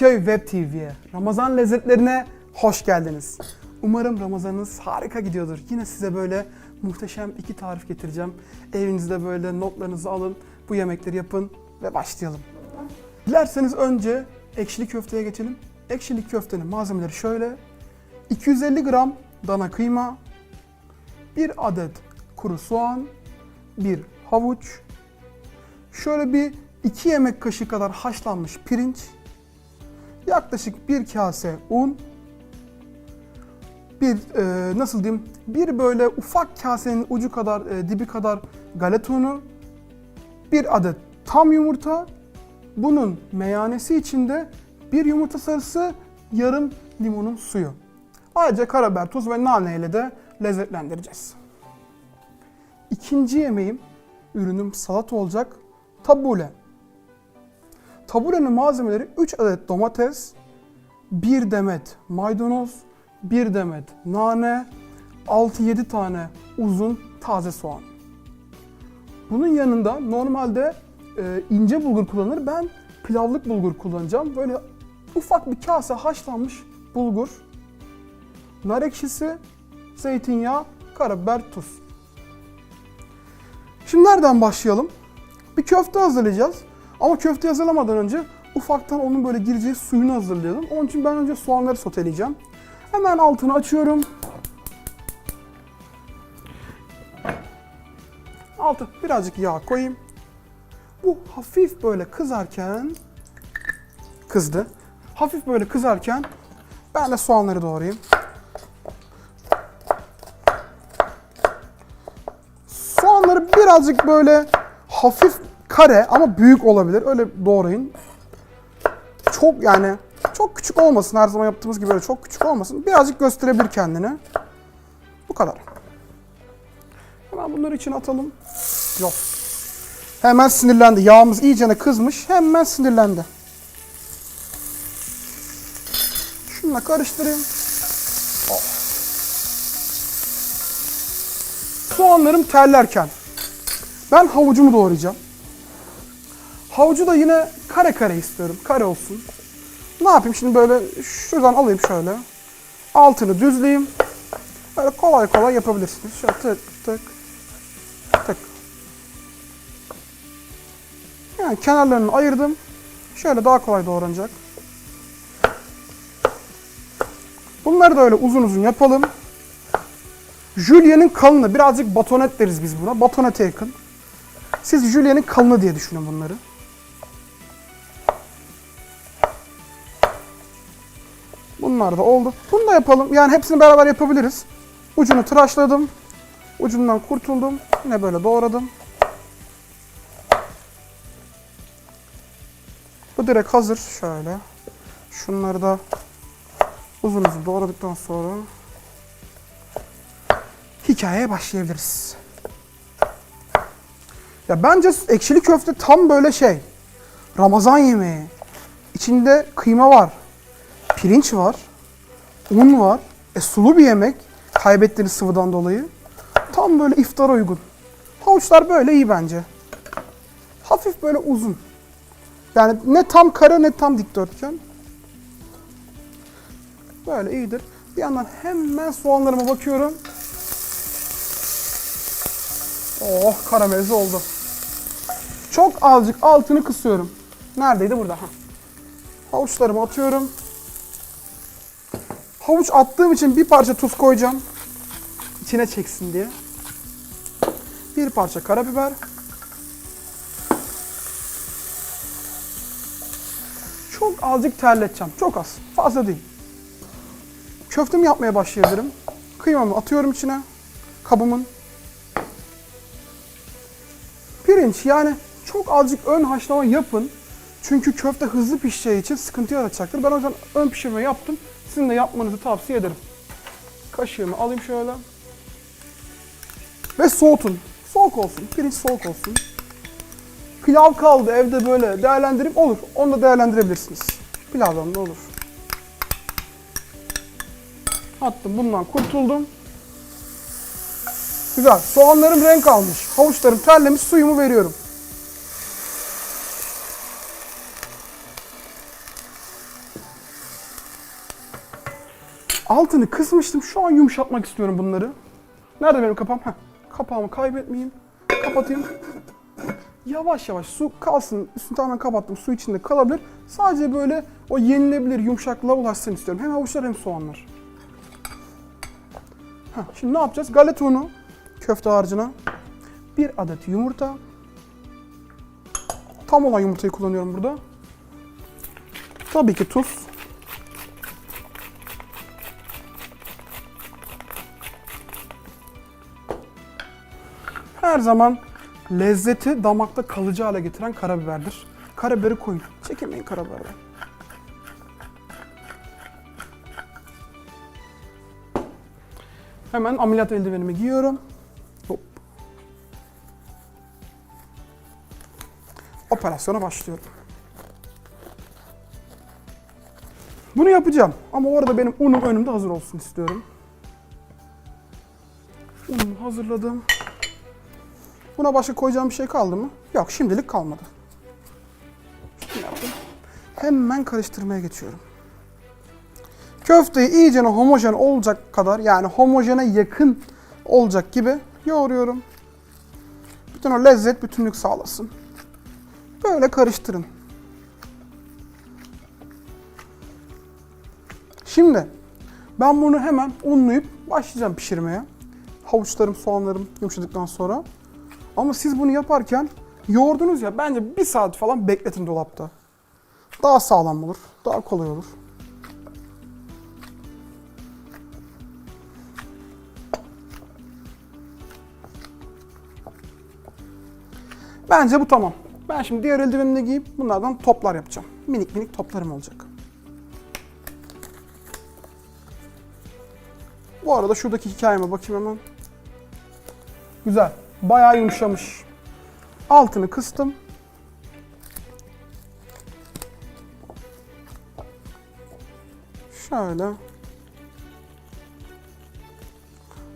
Çekmeköy Web TV'ye, Ramazan lezzetlerine hoş geldiniz. Umarım Ramazanınız harika gidiyordur. Yine size böyle muhteşem iki tarif getireceğim. Evinizde böyle notlarınızı alın, bu yemekleri yapın ve başlayalım. Dilerseniz önce ekşili köfteye geçelim. Ekşili köftenin malzemeleri şöyle. 250 gram dana kıyma, 1 adet kuru soğan, 1 havuç, şöyle bir 2 yemek kaşığı kadar haşlanmış pirinç, yaklaşık bir kase un, bir e, nasıl diyeyim bir böyle ufak kasenin ucu kadar e, dibi kadar galeta unu, bir adet tam yumurta, bunun meyanesi içinde bir yumurta sarısı, yarım limonun suyu. Ayrıca karabiber, tuz ve nane ile de lezzetlendireceğiz. İkinci yemeğim, ürünüm salata olacak. Tabule. Taburenin malzemeleri 3 adet domates, 1 demet maydanoz, 1 demet nane, 6-7 tane uzun taze soğan. Bunun yanında normalde e, ince bulgur kullanılır. Ben pilavlık bulgur kullanacağım. Böyle ufak bir kase haşlanmış bulgur, nar ekşisi, zeytinyağı, karabiber, tuz. Şimdi nereden başlayalım? Bir köfte hazırlayacağız. Ama köfte hazırlamadan önce ufaktan onun böyle gireceği suyunu hazırlayalım. Onun için ben önce soğanları soteleyeceğim. Hemen altını açıyorum. Altı birazcık yağ koyayım. Bu hafif böyle kızarken kızdı. Hafif böyle kızarken ben de soğanları doğrayayım. Soğanları birazcık böyle hafif kare ama büyük olabilir. Öyle doğrayın. Çok yani çok küçük olmasın her zaman yaptığımız gibi öyle çok küçük olmasın. Birazcık gösterebilir kendini. Bu kadar. Hemen bunları içine atalım. Yok. Hemen sinirlendi. Yağımız iyicene kızmış. Hemen sinirlendi. Şununla karıştırayım. Oh. Soğanlarım terlerken ben havucumu doğrayacağım. Havucu da yine kare kare istiyorum. Kare olsun. Ne yapayım şimdi böyle şuradan alayım şöyle. Altını düzleyeyim. Böyle kolay kolay yapabilirsiniz. Şöyle tık tık tık. Yani kenarlarını ayırdım. Şöyle daha kolay doğranacak. Bunları da öyle uzun uzun yapalım. Julien'in kalını, birazcık batonet deriz biz buna. Batonete yakın. Siz Julien'in kalını diye düşünün bunları. Da oldu. Bunu da yapalım. Yani hepsini beraber yapabiliriz. Ucunu tıraşladım. Ucundan kurtuldum. Yine böyle doğradım. Bu direkt hazır. Şöyle. Şunları da uzun uzun doğradıktan sonra hikayeye başlayabiliriz. Ya bence ekşili köfte tam böyle şey. Ramazan yemeği. İçinde kıyma var. Pirinç var. Un var. E sulu bir yemek. Kaybettiğiniz sıvıdan dolayı. Tam böyle iftara uygun. Havuçlar böyle iyi bence. Hafif böyle uzun. Yani ne tam kare ne tam dikdörtgen. Böyle iyidir. Bir yandan hemen soğanlarıma bakıyorum. Oh karamelize oldu. Çok azıcık altını kısıyorum. Neredeydi burada? Ha. Havuçlarımı atıyorum. Havuç attığım için bir parça tuz koyacağım. İçine çeksin diye. Bir parça karabiber. Çok azıcık terleteceğim. Çok az. Fazla değil. Köftemi yapmaya başlayabilirim. Kıymamı atıyorum içine. Kabımın. Pirinç yani çok azıcık ön haşlama yapın. Çünkü köfte hızlı pişeceği için sıkıntı yaratacaktır. Ben o yüzden ön pişirme yaptım. Sizin de yapmanızı tavsiye ederim. Kaşığımı alayım şöyle. Ve soğutun. Soğuk olsun. Pirinç soğuk olsun. Pilav kaldı evde böyle değerlendirip olur. Onu da değerlendirebilirsiniz. Pilavdan da olur. Attım bundan kurtuldum. Güzel. Soğanlarım renk almış. Havuçlarım terlemiş. Suyumu veriyorum. Altını kısmıştım. Şu an yumuşatmak istiyorum bunları. Nerede benim kapağım? Heh. Kapağımı kaybetmeyeyim. Kapatayım. Yavaş yavaş su kalsın. Üstünü tamamen kapattım. Su içinde kalabilir. Sadece böyle o yenilebilir yumuşaklığa ulaşsın istiyorum. Hem havuçlar hem soğanlar. Heh, şimdi ne yapacağız? Galeta unu köfte harcına. Bir adet yumurta. Tam olan yumurtayı kullanıyorum burada. Tabii ki tuz. Her zaman lezzeti damakta kalıcı hale getiren karabiberdir. Karabiberi koyun. Çekinmeyin karabiberden. Hemen ameliyat eldivenimi giyiyorum. Hop. Operasyona başlıyorum. Bunu yapacağım ama orada benim unum önümde hazır olsun istiyorum. Unumu hazırladım. Buna başka koyacağım bir şey kaldı mı? Yok şimdilik kalmadı. Hemen karıştırmaya geçiyorum. Köfteyi iyice homojen olacak kadar yani homojene yakın olacak gibi yoğuruyorum. Bütün o lezzet bütünlük sağlasın. Böyle karıştırın. Şimdi ben bunu hemen unlayıp başlayacağım pişirmeye. Havuçlarım, soğanlarım yumuşadıktan sonra. Ama siz bunu yaparken yoğurdunuz ya bence bir saat falan bekletin dolapta. Daha sağlam olur, daha kolay olur. Bence bu tamam. Ben şimdi diğer eldivenini giyip bunlardan toplar yapacağım. Minik minik toplarım olacak. Bu arada şuradaki hikayeme bakayım hemen. Güzel. Bayağı yumuşamış. Altını kıstım. Şöyle.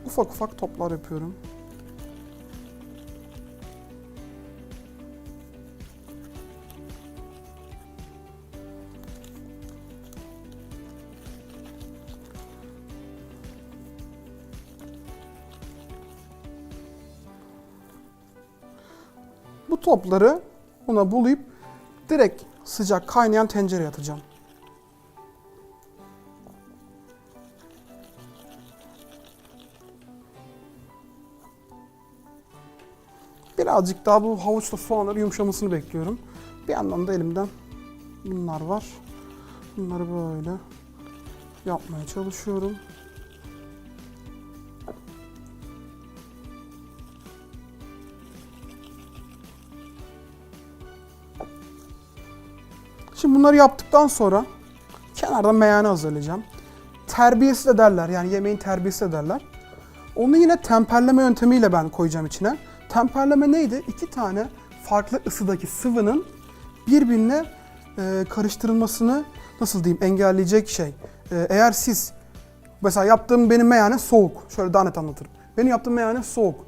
Ufak ufak toplar yapıyorum. Topları buna bulayıp direkt sıcak kaynayan tencereye atacağım. Birazcık daha bu havuçla soğanları yumuşamasını bekliyorum. Bir yandan da elimden bunlar var. Bunları böyle yapmaya çalışıyorum. Şimdi bunları yaptıktan sonra kenardan meyane hazırlayacağım. Terbiyesi de derler yani yemeğin terbiyesi de derler. Onu yine temperleme yöntemiyle ben koyacağım içine. Temperleme neydi? İki tane farklı ısıdaki sıvının birbirine e, karıştırılmasını nasıl diyeyim engelleyecek şey. E, eğer siz mesela yaptığım benim meyane soğuk. Şöyle daha net anlatırım. Benim yaptığım meyane soğuk.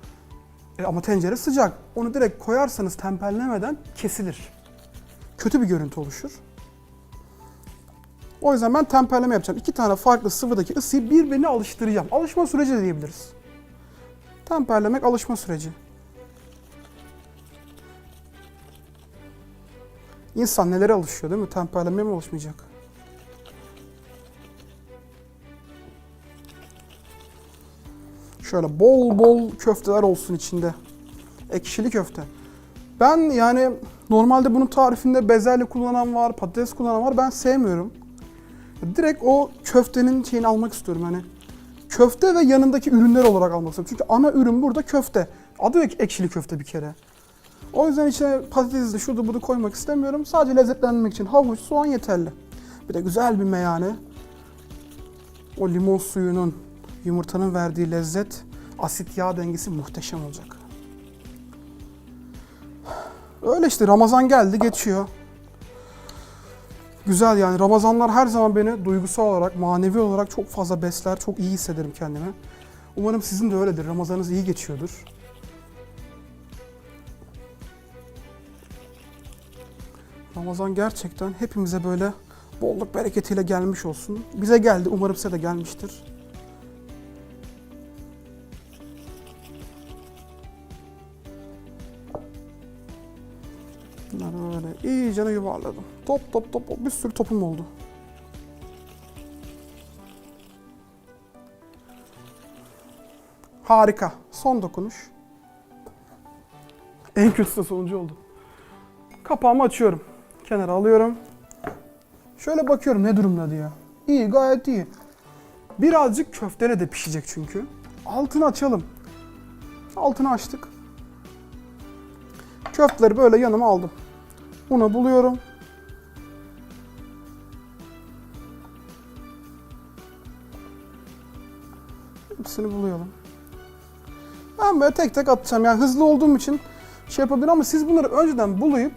E, ama tencere sıcak. Onu direkt koyarsanız temperlemeden kesilir. Kötü bir görüntü oluşur. O yüzden ben temperleme yapacağım. İki tane farklı sıvıdaki ısıyı birbirine alıştıracağım. Alışma süreci de diyebiliriz. Temperlemek alışma süreci. İnsan nelere alışıyor değil mi? Temperlemeye mi alışmayacak? Şöyle bol bol köfteler olsun içinde. Ekşili köfte. Ben yani normalde bunun tarifinde bezelye kullanan var, patates kullanan var. Ben sevmiyorum. Direkt o köftenin şeyini almak istiyorum hani. Köfte ve yanındaki ürünler olarak almak istiyorum. Çünkü ana ürün burada köfte. Adı ek- ekşili köfte bir kere. O yüzden içine patates de şurada burada koymak istemiyorum. Sadece lezzetlenmek için havuç, soğan yeterli. Bir de güzel bir meyane. O limon suyunun, yumurtanın verdiği lezzet, asit yağ dengesi muhteşem olacak. Öyle işte Ramazan geldi geçiyor. Güzel yani Ramazanlar her zaman beni duygusal olarak, manevi olarak çok fazla besler, çok iyi hissederim kendimi. Umarım sizin de öyledir. Ramazanınız iyi geçiyordur. Ramazan gerçekten hepimize böyle bolluk bereketiyle gelmiş olsun. Bize geldi. Umarım size de gelmiştir. Bunları böyle iyice yuvarladım. Top top top bir sürü topum oldu. Harika. Son dokunuş. En kötüsü de sonuncu oldu. Kapağımı açıyorum. Kenara alıyorum. Şöyle bakıyorum ne durumda diye. İyi gayet iyi. Birazcık köftene de pişecek çünkü. Altını açalım. Altını açtık. Köfteleri böyle yanıma aldım. Unu buluyorum. Hepsini buluyorum. Ben böyle tek tek atacağım. Yani hızlı olduğum için şey yapabilirim ama siz bunları önceden bulayıp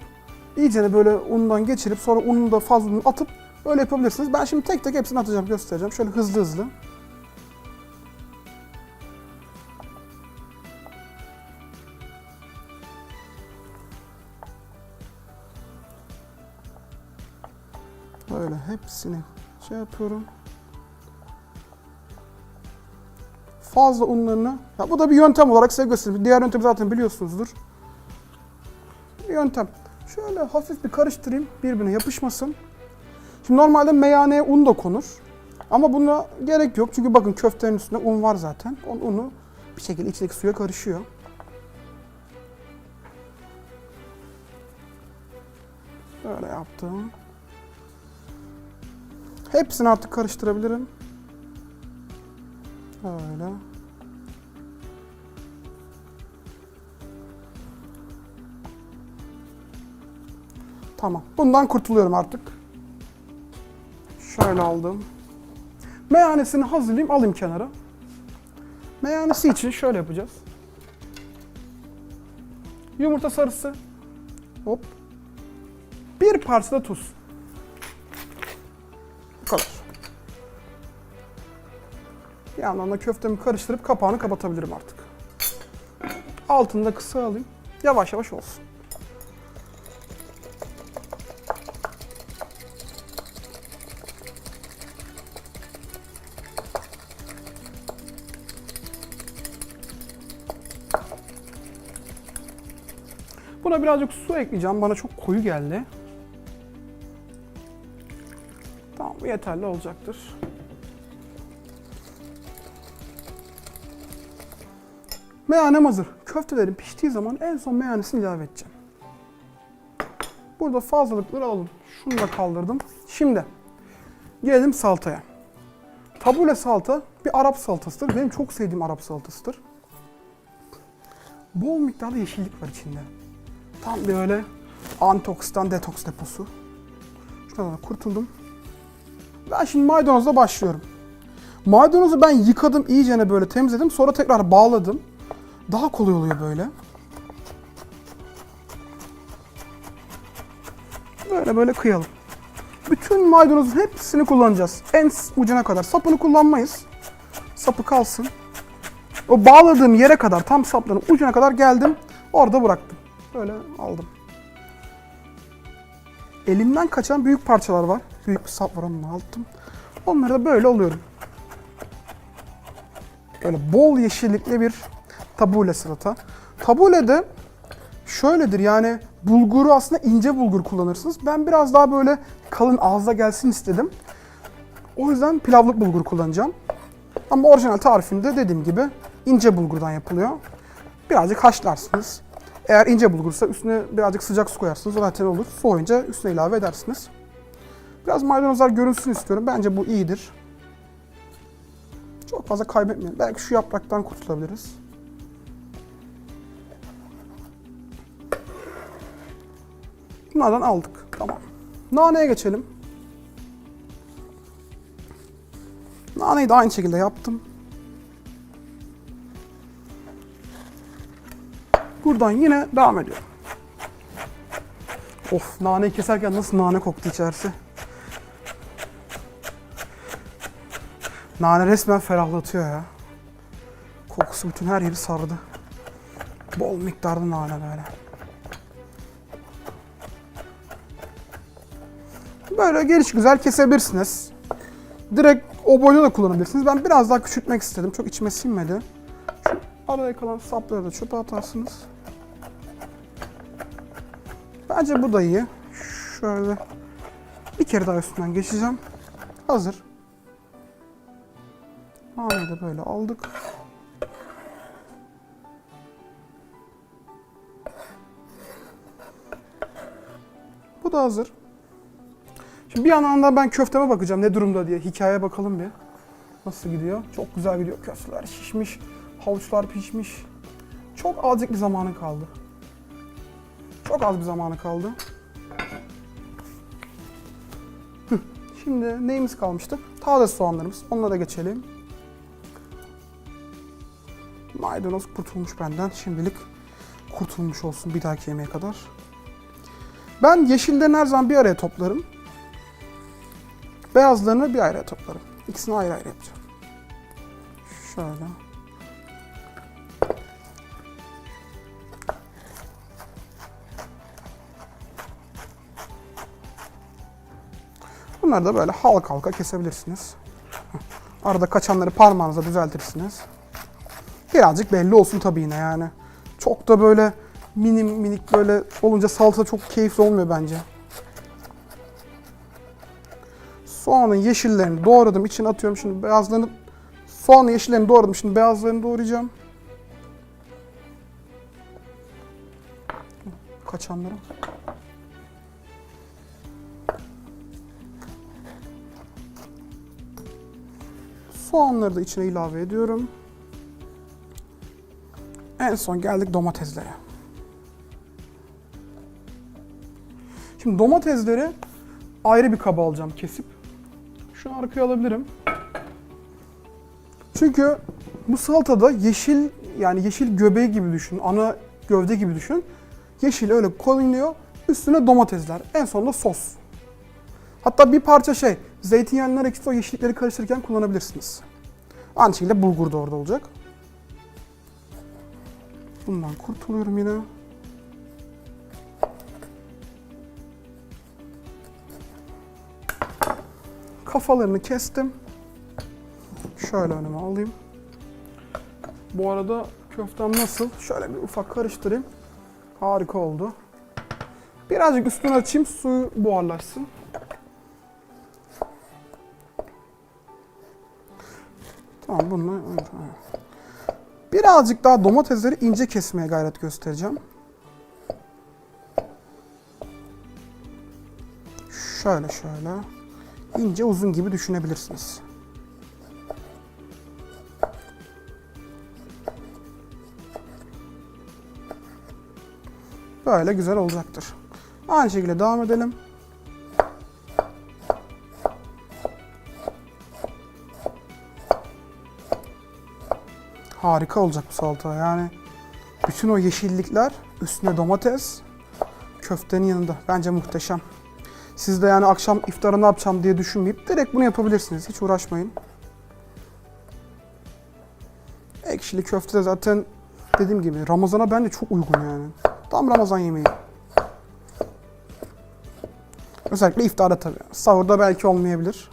iyicene böyle undan geçirip sonra ununu da fazla atıp öyle yapabilirsiniz. Ben şimdi tek tek hepsini atacağım, göstereceğim. Şöyle hızlı hızlı. Böyle hepsini şey yapıyorum. Fazla unlarını, ya bu da bir yöntem olarak size göstereyim. Diğer yöntemi zaten biliyorsunuzdur. Bir yöntem. Şöyle hafif bir karıştırayım birbirine yapışmasın. Şimdi normalde meyaneye un da konur. Ama buna gerek yok. Çünkü bakın köftenin üstünde un var zaten. O unu bir şekilde içindeki suya karışıyor. Böyle yaptım. Hepsini artık karıştırabilirim. Böyle. Tamam. Bundan kurtuluyorum artık. Şöyle aldım. Meyanesini hazırlayayım, alayım kenara. Meyanesi için şöyle yapacağız. Yumurta sarısı. Hop. Bir parça da tuz. Bir yandan da köftemi karıştırıp kapağını kapatabilirim artık. Altını da kısa alayım. Yavaş yavaş olsun. Buna birazcık su ekleyeceğim. Bana çok koyu geldi. Tamam yeterli olacaktır. Meyanem hazır. Köftelerin piştiği zaman en son meyanesini ilave edeceğim. Burada fazlalıkları alalım. Şunu da kaldırdım. Şimdi gelelim salataya. Tabule salata bir Arap salatasıdır. Benim çok sevdiğim Arap salatasıdır. Bol miktarda yeşillik var içinde. Tam böyle antioksidan detoks deposu. Şuradan da kurtuldum. Ben şimdi maydanozla başlıyorum. Maydanozu ben yıkadım, iyicene böyle temizledim. Sonra tekrar bağladım. Daha kolay oluyor böyle. Böyle böyle kıyalım. Bütün maydanozun hepsini kullanacağız. En ucuna kadar. Sapını kullanmayız. Sapı kalsın. O bağladığım yere kadar, tam sapların ucuna kadar geldim. Orada bıraktım. Böyle aldım. Elimden kaçan büyük parçalar var. Büyük bir sap var onu aldım. Onları da böyle alıyorum. Böyle bol yeşillikli bir tabule salata. Tabule de şöyledir yani bulguru aslında ince bulgur kullanırsınız. Ben biraz daha böyle kalın ağızda gelsin istedim. O yüzden pilavlık bulgur kullanacağım. Ama orijinal tarifinde dediğim gibi ince bulgurdan yapılıyor. Birazcık haşlarsınız. Eğer ince bulgursa üstüne birazcık sıcak su koyarsınız. Zaten olur. Soğuyunca üstüne ilave edersiniz. Biraz maydanozlar görünsün istiyorum. Bence bu iyidir. Çok fazla kaybetmeyelim. Belki şu yapraktan kurtulabiliriz. Bunlardan aldık. Tamam. Naneye geçelim. Naneyi de aynı şekilde yaptım. Buradan yine devam ediyorum. Of naneyi keserken nasıl nane koktu içerisi. Nane resmen ferahlatıyor ya. Kokusu bütün her yeri sardı. Bol miktarda nane böyle. Böyle geliş güzel kesebilirsiniz. Direkt o boyda da kullanabilirsiniz. Ben biraz daha küçültmek istedim. Çok içime sinmedi. Şu araya kalan sapları da çöpe atarsınız. Bence bu da iyi. Şöyle bir kere daha üstünden geçeceğim. Hazır. Naneyi de böyle aldık. Bu da hazır. Bir yandan da ben köfteme bakacağım ne durumda diye. Hikayeye bakalım bir. Nasıl gidiyor? Çok güzel gidiyor. Köfteler şişmiş, havuçlar pişmiş. Çok azıcık bir zamanı kaldı. Çok az bir zamanı kaldı. Şimdi neyimiz kalmıştı? Taze soğanlarımız. Onlara geçelim. Maydanoz kurtulmuş benden. Şimdilik kurtulmuş olsun bir dahaki yemeğe kadar. Ben yeşilden her zaman bir araya toplarım. Beyazlarını bir araya toplarım. İkisini ayrı ayrı yapacağım. Şöyle. Bunları da böyle halka halka kesebilirsiniz. Arada kaçanları parmağınıza düzeltirsiniz. Birazcık belli olsun tabii yine yani. Çok da böyle minim minik böyle olunca salata çok keyifli olmuyor bence. Soğanın yeşillerini doğradım. içine atıyorum şimdi beyazlarını. Soğanın yeşillerini doğradım. Şimdi beyazlarını doğrayacağım. Kaçanları. Soğanları da içine ilave ediyorum. En son geldik domateslere. Şimdi domatesleri ayrı bir kaba alacağım kesip. Şunu arkaya alabilirim. Çünkü bu salatada yeşil yani yeşil göbeği gibi düşün, ana gövde gibi düşün. Yeşil öyle koyuluyor, üstüne domatesler, en sonunda sos. Hatta bir parça şey, zeytinyağlılar ekşisi o yeşillikleri karıştırırken kullanabilirsiniz. Aynı şekilde bulgur da orada olacak. Bundan kurtuluyorum yine. Kafalarını kestim. Şöyle önüme alayım. Bu arada köftem nasıl? Şöyle bir ufak karıştırayım. Harika oldu. Birazcık üstüne açayım suyu buharlaşsın. Tamam bununla... Birazcık daha domatesleri ince kesmeye gayret göstereceğim. Şöyle şöyle. İnce uzun gibi düşünebilirsiniz. Böyle güzel olacaktır. Aynı şekilde devam edelim. Harika olacak bu salata yani. Bütün o yeşillikler üstüne domates köftenin yanında. Bence muhteşem. Siz de yani akşam iftara ne yapacağım diye düşünmeyip direkt bunu yapabilirsiniz. Hiç uğraşmayın. Ekşili köfte de zaten dediğim gibi Ramazan'a bence çok uygun yani. Tam Ramazan yemeği. Özellikle iftarda tabii. Sahurda belki olmayabilir.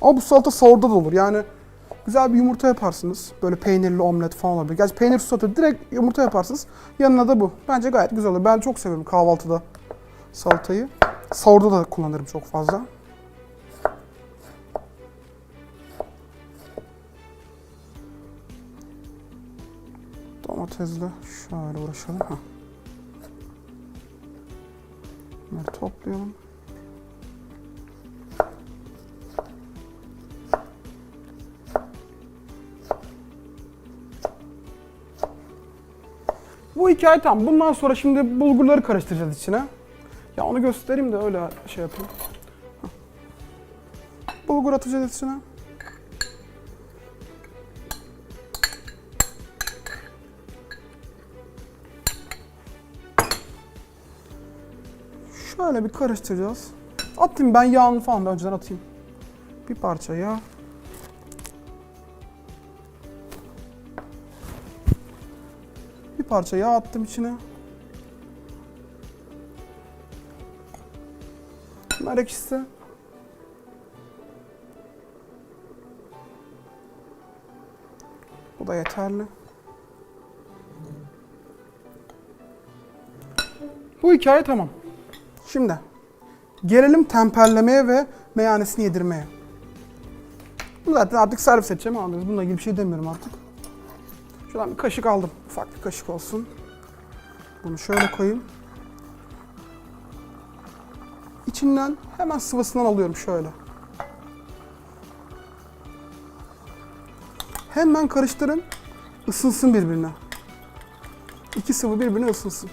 Ama bu salata sahurda da olur. Yani güzel bir yumurta yaparsınız. Böyle peynirli omlet falan olabilir. Gerçi peynir sote direkt yumurta yaparsınız. Yanına da bu. Bence gayet güzel olur. Ben çok seviyorum kahvaltıda salatayı. Sahurda da kullanırım çok fazla. Domatesle şöyle uğraşalım. Heh. Bunları toplayalım. Bu hikaye tam. Bundan sonra şimdi bulgurları karıştıracağız içine. Ya onu göstereyim de öyle şey yapayım. Bulgur atacağız içine. Şöyle bir karıştıracağız. Atayım ben yağını falan da önceden atayım. Bir parça yağ. Bir parça yağ attım içine. Ekşisi. Bu da yeterli. Bu hikaye tamam. Şimdi gelelim temperlemeye ve meyanesini yedirmeye. Bu zaten artık servis edeceğim ama bununla ilgili bir şey demiyorum artık. Şuradan bir kaşık aldım. Ufak bir kaşık olsun. Bunu şöyle koyayım. İçinden hemen sıvısından alıyorum şöyle. Hemen karıştırın. Isınsın birbirine. İki sıvı birbirine ısınsın.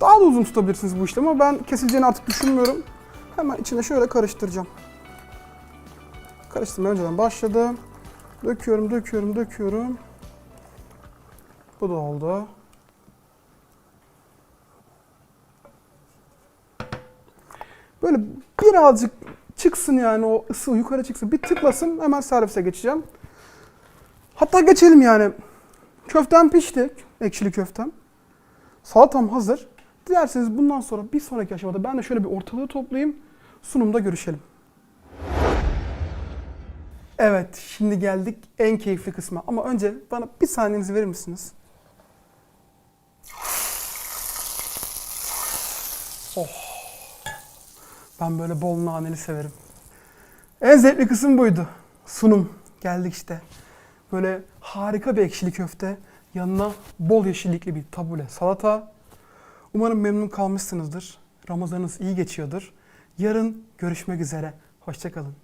Daha da uzun tutabilirsiniz bu işlemi ama ben kesileceğini artık düşünmüyorum. Hemen içine şöyle karıştıracağım. Karıştırmaya önceden başladım. Döküyorum, döküyorum, döküyorum. Bu da oldu. Böyle birazcık çıksın yani o ısı yukarı çıksın. Bir tıklasın hemen servise geçeceğim. Hatta geçelim yani. Köftem pişti. Ekşili köftem. Salatam hazır. Dilerseniz bundan sonra bir sonraki aşamada ben de şöyle bir ortalığı toplayayım. Sunumda görüşelim. Evet, şimdi geldik en keyifli kısma. Ama önce bana bir saniyenizi verir misiniz? Oh. Ben böyle bol naneli severim. En zevkli kısım buydu. Sunum. Geldik işte. Böyle harika bir ekşili köfte. Yanına bol yeşillikli bir tabule salata. Umarım memnun kalmışsınızdır. Ramazanınız iyi geçiyordur. Yarın görüşmek üzere. Hoşçakalın.